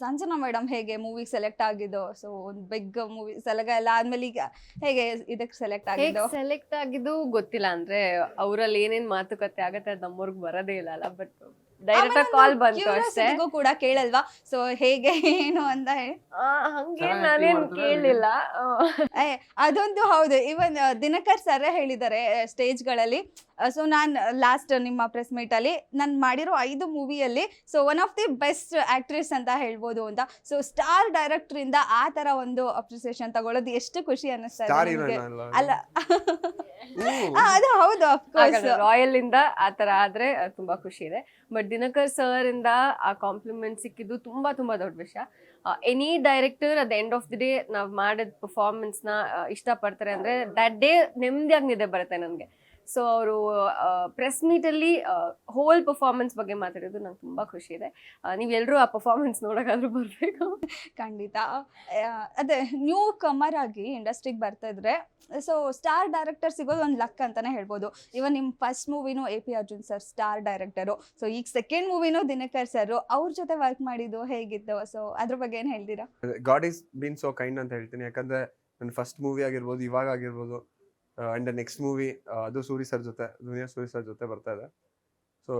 Sanjana madam ಹೇಗೆ ಮೂವಿಗೆ select ಆಗಿದ್ದು ಸೊ ಒಂದು ಬಿಗ್ ಮೂವಿ ಸಲಗ ಎಲ್ಲ ಆದ್ಮೇಲೆ ಈಗ ಹೇಗೆ ಇದಕ್ಕೆ ಸೆಲೆಕ್ಟ್ ಆಗಿದ್ದು? ಸೆಲೆಕ್ಟ್ ಆಗಿದ್ದು ಗೊತ್ತಿಲ್ಲ, ಅಂದ್ರೆ ಅವ್ರಲ್ಲಿ ಏನೇನ್ ಮಾತುಕತೆ ಆಗತ್ತೆ ಅದ್ ನಮ್ಮೂರ್ಗ್ ಬರೋದೇ ಇಲ್ಲ ಅಲ್ಲ ಬಟ್ ಡೈರೆಕ್ಟ್ ಕಾಲ್ ಬಂತು ಅಷ್ಟೇ ಕೂಡ ಕೇಳಲ್ವಾ? ಸೊ ಹೇಗೆ ಏನು ಅಂತ ಹೇಳಿ. ಆ, ಹಂಗೇನ್ ನಾನೇನ್ ಕೇಳಿಲ್ಲ. ಅದೊಂದು ಹೌದು. ಇವನ್ ದಿನಕರ್ ಸರ್ ಹೇಳಿದ್ದಾರೆ ಸ್ಟೇಜ್ಗಳಲ್ಲಿ ಸೊ ನಾನು ಲಾಸ್ಟ್ ನಿಮ್ಮ ಪ್ರೆಸ್ ಮೀಟ್ ಅಲ್ಲಿ ನಾನು ಮಾಡಿರೋ ಐದು ಮೂವಿಯಲ್ಲಿ so one of the best actress ಅಂತ ಹೇಳ್ಬೋದು ಅಂತ. ಸೊ ಸ್ಟಾರ್ ಡೈರೆಕ್ಟರ್ ಇಂದ ಆ ತರ ಒಂದು ಅಪ್ರಿಸಿಯೇಷನ್ ತಗೊಳ್ಳೋದು ಎಷ್ಟು ಖುಷಿ ಅನಿಸ್ತಾರೆ ಇದೆ ಅಲ್ಲ. ಆ, ಅದು ಹೌದು ಅಫ್ಕೋರ್ಸ್ ರಾಯಲ್ ಇಂದ ಆ ತರ ಆದ್ರೆ ತುಂಬಾ ಖುಷಿ ಇದೆ. ಬಟ್ ದಿನಕರ್ ಸರ್ ಇಂದ ಆ ಕಾಂಪ್ಲಿಮೆಂಟ್ ಸಿಕ್ಕಿದ್ದು ತುಂಬಾ ತುಂಬಾ ದೊಡ್ಡ ವಿಷಯ. Any director at end of the day ನಾವು ಮಾಡಿದ ಪರ್ಫಾರ್ಮೆನ್ಸ್ನ ಅಹ್, ಇಷ್ಟಪಡ್ತಾರೆ ಅಂದ್ರೆ ದಟ್ ಡೇ ನೆಮ್ಮದಿಯಾಗಿ ನಿದ್ದೆ ಬರುತ್ತೆ ನನಗೆ. ಸೊ ಅವರು ಪ್ರೆಸ್ ಮೀಟಲ್ಲಿ ಅಲ್ಲಿ ಹೋಲ್ ಪರ್ಫಾರ್ಮೆನ್ಸ್ ಬಗ್ಗೆ ಮಾತಾಡೋದು ನಂಗೆ ತುಂಬ ಖುಷಿ ಇದೆ. ನೀವೆಲ್ಲರೂ ಆ ಪರ್ಫಾರ್ಮೆನ್ಸ್ ನೋಡೋಕ್ಕಾದ್ರೂ ಬರಬೇಕು. ಖಂಡಿತ. ಅದೇ ನ್ಯೂ ಕಮರ್ ಆಗಿ ಇಂಡಸ್ಟ್ರಿಗೆ ಬರ್ತಾ ಇದ್ರೆ ಸೊ ಸ್ಟಾರ್ ಡೈರೆಕ್ಟರ್ ಸಿಗೋದು ಒಂದು ಲಕ್ ಅಂತಾನೆ ಹೇಳ್ಬೋದು. ಇವನ್ ನಿಮ್ಮ first ಮೂವಿನೂ A P Arjun sir star director so ಈಗ ಸೆಕೆಂಡ್ ಮೂವಿನೂ ದಿನಕರ್ ಸರ್ ಅವ್ರ ಜೊತೆ ವರ್ಕ್ ಮಾಡಿದ್ದು ಹೇಗಿತ್ತು? ಸೊ ಅದ್ರ ಬಗ್ಗೆ ಏನು ಹೇಳ್ತೀರಾ? God is been so kind ಅಂತ ಹೇಳ್ತೀನಿ. ಯಾಕಂದ್ರೆ ನನ್ನ ಫಸ್ಟ್ ಮೂವಿ ಆಗಿರ್ಬೋದು ಇವಾಗ ಆಗಿರ್ಬೋದು ಅಂಡ್ ನೆಕ್ಸ್ಟ್ ಮೂವಿ ಅದು ಸೂರಿ ಸರ್ ಜೊತೆ ಜೂನಿಯರ್ ಸೂರಿ ಸರ್ ಜೊತೆ ಬರ್ತಾ ಇದೆ. So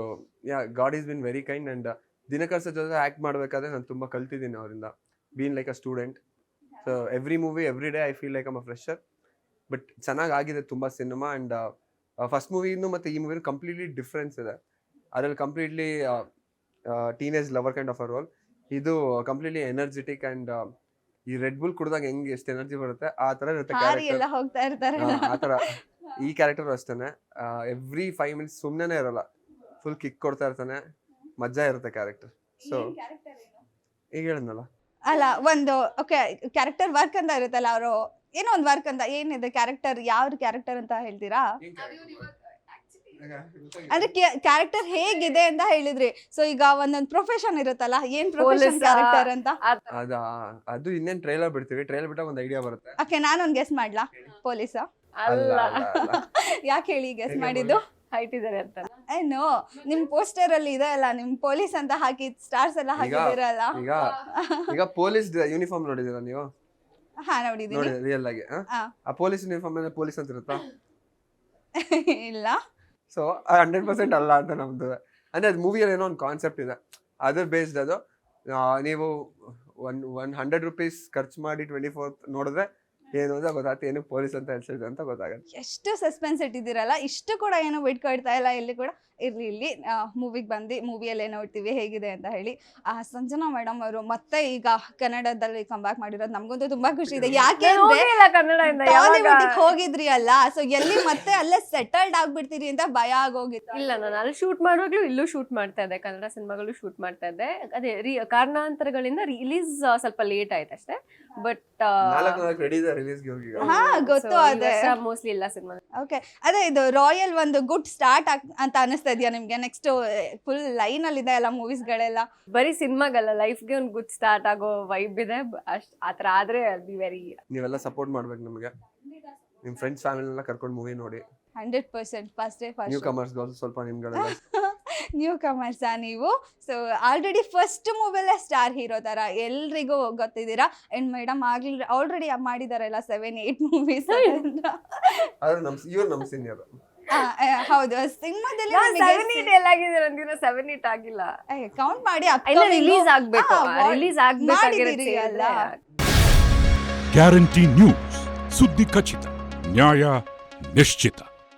yeah god is been very kind and Dinakar sir ಜೊತೆ ಆ್ಯಕ್ಟ್ ಮಾಡಬೇಕಾದ್ರೆ ನಾನು ತುಂಬ ಕಲ್ತಿದ್ದೀನಿ ಅವರಿಂದ. Been like a student so every movie every day I feel like um a fresher but ಚೆನ್ನಾಗಿ ಆಗಿದೆ ತುಂಬ ಸಿನಿಮಾ ಆ್ಯಂಡ್ ಫಸ್ಟ್ ಮೂವಿನೂ ಮತ್ತು ಈ ಮೂವಿನೂ ಕಂಪ್ಲೀಟ್ಲಿ ಡಿಫ್ರೆನ್ಸ್ ಇದೆ. ಅದರಲ್ಲಿ completely teenage lover kind of a role ಇದು ಕಂಪ್ಲೀಟ್ಲಿ ಎನರ್ಜೆಟಿಕ್ ಅಂಡ್ ಈ Red Bull ಕುಡಿದಾಗ ಹೆಂಗ್ ಎಷ್ಟು ಎನರ್ಜಿ ಬರುತ್ತೆ ಆ ತರ ಇರುತ್ತೆ ಹಾರಿ ಹೋಗ್ತಾ ಇರ್ತಾರೆ. ಆ ತರ ಈ ಕ್ಯಾರೆಕ್ಟರ್ ಅಷ್ಟೇನೆ. ಎವ್ರಿ ಫೈವ್ ಮಿನಿಟ್ಸ್ ಸುಮ್ಮನೆ ಇರಲ್ಲ. ಫುಲ್ ಕಿಕ್ ಕೊಡ್ತಾ ಇರ್ತಾನೆ. ಮಜಾ ಇರುತ್ತೆ ಕ್ಯಾರೆಕ್ಟರ್ ಸೊ ಈಗ ಹೇಳಿದ್ನಲ್ಲ. ಅಲ್ಲ ಒಂದು ಓಕೆ ಕ್ಯಾರೆಕ್ಟರ್ ವರ್ಕ್ ಅಂತ ಇರುತ್ತಲ್ಲ ಅವರು ಏನೋ ಒಂದು ವರ್ಕ್ ಅಂತ ಏನಿದೆ ಕ್ಯಾರೆಕ್ಟರ್ ಯಾವ ಕ್ಯಾರೆಕ್ಟರ್ ಅಂತ ಹೇಳ್ತೀರಾ? ಅಂದ್ರೆ ಕ್ಯಾರೆಕ್ಟರ್ ಹೇಗಿದೆ ಅಂತ ಹೇಳಿದ್ರಿ. ಸೊ ಈಗ ಒಂದೊಂದು ಪ್ರೊಫೆಷನ್ ಇರುತ್ತಲ್ಲ ಏನ್ ಪ್ರೊಫೆಷನ್ ಕ್ಯಾರೆಕ್ಟರ್ ಅಂತ? ಅದ ಅದು ಇನ್ನೇನ್ ಟ್ರೈಲರ್ ಬಿಡ್ತೀವಿ. ಟ್ರೈಲರ್ ಬಿಟ್ಟಾಗ ಒಂದು ಐಡಿಯಾ ಬರುತ್ತೆ. ಓಕೆ ನಾನೊಂದು ಗೆಸ್ ಮಾಡ್ಲಾ? ಪೊಲೀಸ? ಅಲ್ಲ. ಯಾಕೆ ಹೇಳಿ ಗೆಸ್ ಮಾಡಿದ್ದು? ಹೈಟ್ ಇದಾರೆ ಅಂತ. ಏನು ನಿಮ್ ಪೋಸ್ಟರ್ ಅಲ್ಲಿ ಇದೆ ಅಲ್ಲ ನಿಮ್ ಪೊಲೀಸ್ ಅಂತ ಹಾಕಿ ಸ್ಟಾರ್ಸ್ ಎಲ್ಲ ಹಾಕಿದಿರಲ್ಲ ಈಗ ಈಗ ಪೊಲೀಸ್ ಯೂನಿಫಾರ್ಮ್ ನೋಡಿದೀರಾ ನೀವು? ಹಾ ನೋಡಿದೀನಿ ನೋಡಿ ರಿಯಲ್ ಆಗಿ. ಆ ಪೊಲೀಸ್ ಯೂನಿಫಾರ್ಮ್ ಮೇಲೆ ಪೊಲೀಸ್ ಅಂತ ಇರುತ್ತಾ? ಇಲ್ಲ. ಸೊ ಹಂಡ್ರೆಡ್ ಪರ್ಸೆಂಟ್ ಅಲ್ಲ ಅಂತ ನಮ್ದು. ಅಂದ್ರೆ ಅದು ಮೂವಿಯಲ್ಲಿ ಏನೋ ಒಂದು ಕಾನ್ಸೆಪ್ಟ್ ಇದೆ. ಅದ್ರ ಬೇಸ್ಡ್ ಅದು ನೀವು ಒನ್ ಒನ್ ಹಂಡ್ರೆಡ್ ರುಪೀಸ್ ಖರ್ಚು ಮಾಡಿ ಟ್ವೆಂಟಿ ಫೋರ್ತ್ ನೋಡಿದ್ರೆ ಏನು ಅಂತ ಗೊತ್ತಾಗ್ತದೆ ಏನು ಪೊಲೀಸ್ ಅಂತ ಹೇಳ್ಸಿದ್ರು ಅಂತ ಗೊತ್ತಾಗತ್ತೆ. ಎಷ್ಟು ಸಸ್ಪೆನ್ಸ್ ಇಟ್ಟಿದ್ದೀರಲ್ಲ ಇಷ್ಟು ಕೂಡ ಏನು ಬಿಟ್ಕೊಳ್ತಾ ಇಲ್ಲ ಇಲ್ಲಿ ಕೂಡ ಇರ್ಲಿ ಇಲ್ಲಿ ಮೂವಿಗೆ ಬಂದು ಮೂವಿಯಲ್ಲಿ ನೋಡ್ತೀವಿ ಹೇಗಿದೆ ಅಂತ ಹೇಳಿ. ಆ ಸಂಜನಾ ಮೇಡಮ್ ಅವರು ಮತ್ತೆ ಈಗ ಕನ್ನಡದಲ್ಲಿ ಕಂಬ್ಯಾಕ್ ಮಾಡಿರೋದು ನಮಗಂತೂ ತುಂಬಾ ಖುಷಿ ಇದೆ. ಯಾಕೆ ಹೋಗಿದ್ರಿ ಅಲ್ಲ ಸೊ ಎಲ್ಲಿ ಮತ್ತೆ ಅಲ್ಲೇ ಸೆಟಲ್ಡ್ ಆಗ್ಬಿಡ್ತೀರಿ ಅಂತ ಭಯ ಆಗೋಗಿತ್ತು. ಇಲ್ಲ ನಾನು ಅಲ್ಲಿ ಶೂಟ್ ಮಾಡುವಾಗ್ಲೂ ಇಲ್ಲೂ ಶೂಟ್ ಮಾಡ್ತಾ ಇದ್ದೆ ಕನ್ನಡ ಸಿನಿಮಾಗಳು ಶೂಟ್ ಮಾಡ್ತಾ ಇದ್ದೆ. ಅದೇ ರೀ ಕಾರಣಾಂತರಗಳಿಂದ ರಿಲೀಸ್ ಸ್ವಲ್ಪ ಲೇಟ್ ಆಯ್ತು ಅಷ್ಟೇ ಬಟ್ ಹೋಗಿ ಹಾ ಗೊತ್ತು ಅದೇ. ಮೋಸ್ಟ್ಲಿ ಇಲ್ಲ ಸಿನಿಮಾ ಓಕೆ ಅದೇ ಇದು ರಾಯಲ್ ಒಂದು ಗುಡ್ ಸ್ಟಾರ್ಟ್ ಅಂತ ಅನಿಸ್ತಾ ಇದೆಯಾ ನಿಮ್ಗೆ? ನೆಕ್ಸ್ಟ್ ಫುಲ್ ಲೈನ್ ಅಲ್ಲಿ ಇದೆ ಎಲ್ಲ ಮೂವೀಸ್ ಗಳೆಲ್ಲ? ಬರೀ ಸಿನಿಮಾಗಲ್ಲ ಲೈಫ್ಗೆ ಒಂದು ಗುಡ್ ಸ್ಟಾರ್ಟ್ ಆಗೋ ವೈಬ್ ಇದೆ. ಅಷ್ಟ್ ಆತರ ಆದ್ರೆ ಬಿ ವೆರಿ ನೀವೆಲ್ಲ ಸಪೋರ್ಟ್ ಮಾಡ್ಬೇಕು ನಮಗೆ. ನಿಮ್ ಫ್ರೆಂಡ್ಸ್ ಫ್ಯಾಮಿಲಿ ಎಲ್ಲ ಕರ್ಕೊಂಡು ಮೂವಿ ನೋಡಿ. Hundred percent first day first newcomers comers ಸ್ವಲ್ಪ ನಿಮ್ಗಳೆಲ್ಲ ನ್ಯೂ ಕಮರ್ಸ ನೀವು ಸೊ ಆಲ್ರೆಡಿ ಫಸ್ಟ್ ಮೂವಿಯಲ್ಲೇ ಸ್ಟಾರ್ ಹೀರೋ ಥರ ಎಲ್ರಿಗೂ ಗೊತ್ತಿದ್ದೀರಾ? ಅಂಡ್ ಮೇಡಮ್ ಆಗ್ಲಿ ಆಲ್ರೆಡಿ ಮಾಡಿದಾರಲ್ಲ ಸೆವೆನ್ ಏಯ್ಟ್ ಮೂವೀಸ್ ಹೌದು. ಸಿನಿಮಾದಲ್ಲಿ ಸೆವೆನ್ ಏಟ್ ಎಲ್ಲ ಆಗಿದೆ ನಂದಿನ ಸೆವೆನ್ ಏಟ್ ಆಗಿಲ್ಲ. ಕೌಂಟ್ ಮಾಡಿ ರಿಲೀಸ್ ಆಗ್ಬೇಕು. ರಿಲೀಸ್ ಅಲ್ಲ? ಗ್ಯಾರಂಟಿ ನ್ಯೂಸ್ ಸುದ್ದಿ ಖಚಿತ ನ್ಯಾಯ ನಿಶ್ಚಿತ.